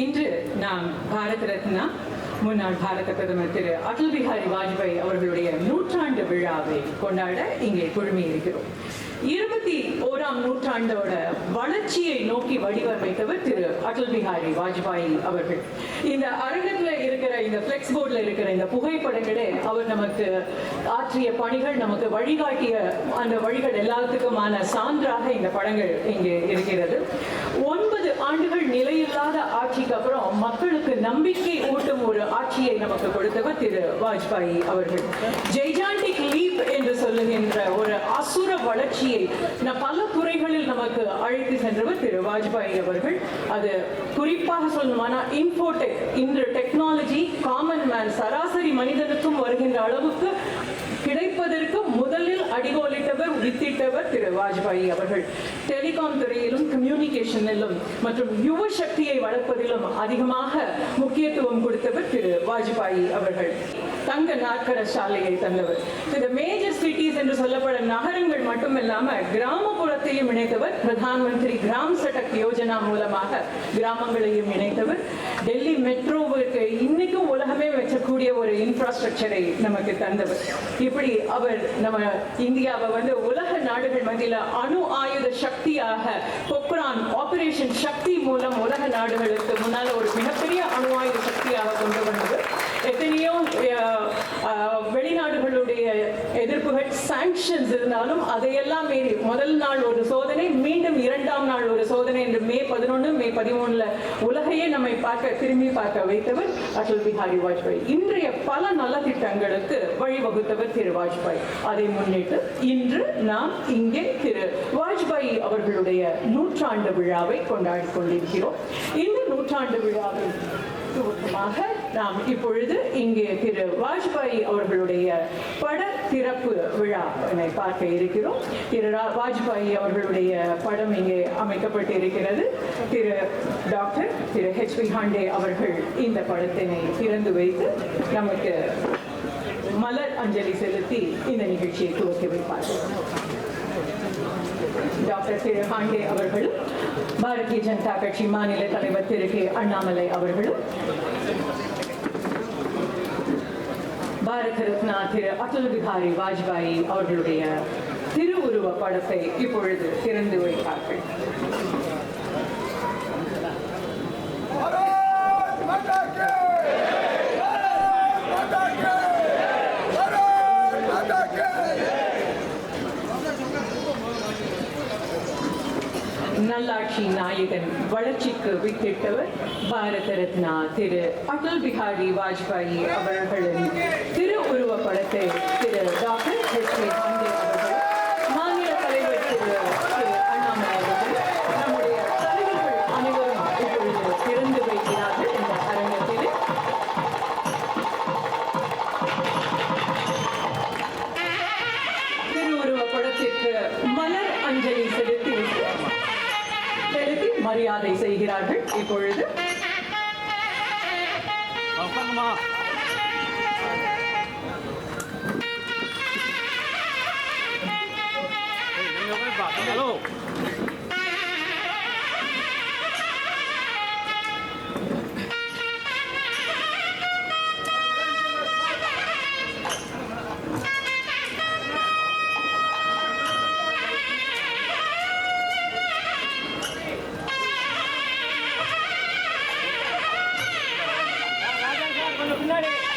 இன்று நாம் பாரத ரத்னா முன்னாள் பாரத பிரதமர் திரு அடல் பிஹாரி வாஜ்பாய் அவர்களுடைய நூற்றாண்டு விழாவை கொண்டாட இங்கே குழுமி இருக்கிறோம். இருபத்தி ஓராம் நூற்றாண்டோட வளர்ச்சியை நோக்கி வடிவமைத்தவர் திரு அடல் பிஹாரி வாஜ்பாய் அவர்கள். இந்த அரங்கத்துல இருக்கிற இந்த பிளெக்ஸ் போர்டில் இருக்கிற இந்த புகைப்படங்களே அவர் நமக்கு ஆற்றிய பணிகள் நமக்கு வழிகாட்டிய அந்த வழிகள் எல்லாத்துக்குமான சான்றாக இந்த படங்கள் இங்கே இருக்கிறது. ஒன்பது ஆண்டுகள் நிலையில்லாத ஆட்சிக்கு அப்புறம் மக்களுக்கு நம்பிக்கை ஊட்டும் ஒரு ஆட்சியை நமக்கு கொடுத்தவர் திரு வாஜ்பாய் அவர்கள். ஜெய்ஜாண்டிக் லீப் என்று சொல்லுகின்ற ஒரு அசுர வளர்ச்சி வளர்ச்சியை பல துறைகளில் நமக்கு அழைத்து சென்றவர் திரு வாஜ்பாய் அவர்கள். அது குறிப்பாக சொல்லணுமானா இன்ஃபோடெக் இன்று டெக்னாலஜி காமன் மேன் சராசரி மனிதனுக்கும் வருகின்ற அளவுக்கு கிடைப்பதற்கு முதலில் அடிகோலிட்டவர் வித்திட்டவர் திரு வாஜ்பாய் அவர்கள். டெலிகாம் துறையிலும் கம்யூனிகேஷனிலும் மற்றும் யுவ சக்தியை வளர்ப்பதிலும் அதிகமாக முக்கியத்துவம் கொடுத்தவர் திரு வாஜ்பாய் அவர்கள். தங்க நாற்கர சாலையை தந்தவர். இந்த மேஜர் சிட்டிஸ் என்று சொல்லப்படும் நகரங்கள் மட்டுமில்லாம கிராமப்புறத்தையும் இணைத்தவர். பிரதான் மந்திரி கிராம் சடக் யோஜனா மூலமாக கிராமங்களையும் இணைத்தவர். டெல்லி மெட்ரோவுக்கு இன்னைக்கும் உலகமே வச்சக்கூடிய ஒரு இன்ஃப்ராஸ்ட்ரக்சரை நமக்கு தந்தவர். இப்படி அவர் நம்ம இந்தியாவை வந்து உலக நாடுகள் மத்தியில் அணு ஆயுத சக்தியாக பொக்ரான் ஆபரேஷன் சக்தி மூலம் உலக நாடுகளுக்கு முன்னால் ஒரு மிகப்பெரிய அணு ஆயுத சக்தியாக கொண்டு வந்தது எத்தனையோ எதிர்ப்புகள் சாங்ஷன்ஸ் இருந்தாலும் அதையெல்லாம் மீறி முதல் நாள் ஒரு சோதனை மீண்டும் இரண்டாம் நாள் ஒரு சோதனை என்று மே பதினொன்று மே பதிமூணுல உலகையே நம்மை பார்க்க திரும்பி பார்க்க வைத்தவர் அடல் பிஹாரி வாஜ்பாய். இன்றைய பல நல்ல திட்டங்களுக்கு வழிவகுத்தவர் திரு வாஜ்பாய். அதை முன்னிட்டு இன்று நாம் இங்கே திரு வாஜ்பாய் அவர்களுடைய நூற்றாண்டு விழாவை கொண்டாடி கொண்டிருக்கிறோம். இந்த நூற்றாண்டு விழாவில் துவக்கமாக நாம் இப்பொழுது இங்கே திரு வாஜ்பாய் அவர்களுடைய பட திறப்பு விழாவினை பார்க்க இருக்கிறோம். திரு ரா- வாஜ்பாய் அவர்களுடைய படம் இங்கே அமைக்கப்பட்டு இருக்கிறது திரு டாக்டர் திரு ஹெச் பி ஹாண்டே அவர்கள் இந்த படத்தினை திறந்து வைத்து நமக்கு மலர் அஞ்சலி செலுத்தி இந்த நிகழ்ச்சியை துவக்கி வைப்பார்கள். டாக்டர் திரு ஹாண்டே அவர்களும் பாரதிய ஜனதா கட்சி மாநில தலைவர் திரு கே அண்ணாமலை அவர்களும் பாரத ரத்னா திரு அடல் பிஹாரி வாஜ்பாயி அவர்களுடைய திருவுருவ படத்தை இப்பொழுது திறந்து வைப்பார்கள் Thank. நல்லாட்சி நாயகன் வளர்ச்சிக்கு வித்திட்டவர் பாரத ரத்னா திரு அடல் பிஹாரி வாஜ்பாய் அவர்களின் திரு உருவ படத்தை திரு டாக்டர் இப்பொழுது உட்காந்துமா நீங்க போய் பாருங்க ஹலோ முன்னாடி